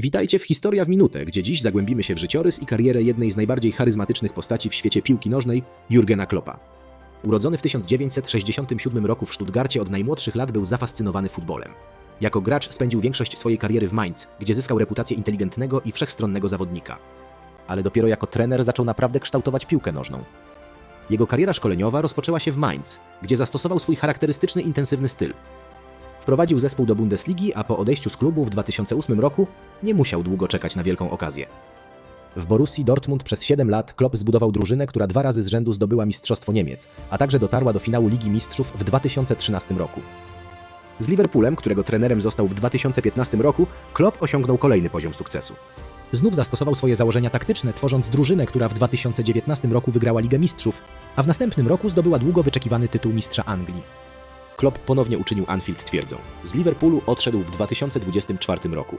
Witajcie w Historia w Minutę, gdzie dziś zagłębimy się w życiorys i karierę jednej z najbardziej charyzmatycznych postaci w świecie piłki nożnej, Jurgena Kloppa. Urodzony w 1967 roku w Stuttgarcie od najmłodszych lat był zafascynowany futbolem. Jako gracz spędził większość swojej kariery w Mainz, gdzie zyskał reputację inteligentnego i wszechstronnego zawodnika. Ale dopiero jako trener zaczął naprawdę kształtować piłkę nożną. Jego kariera szkoleniowa rozpoczęła się w Mainz, gdzie zastosował swój charakterystyczny intensywny styl. Wprowadził zespół do Bundesligi, a po odejściu z klubu w 2008 roku nie musiał długo czekać na wielką okazję. W Borussii Dortmund przez 7 lat Klopp zbudował drużynę, która dwa razy z rzędu zdobyła Mistrzostwo Niemiec, a także dotarła do finału Ligi Mistrzów w 2013 roku. Z Liverpoolem, którego trenerem został w 2015 roku, Klopp osiągnął kolejny poziom sukcesu. Znów zastosował swoje założenia taktyczne, tworząc drużynę, która w 2019 roku wygrała Ligę Mistrzów, a w następnym roku zdobyła długo wyczekiwany tytuł mistrza Anglii. Klopp ponownie uczynił Anfield twierdzą. Z Liverpoolu odszedł w 2024 roku.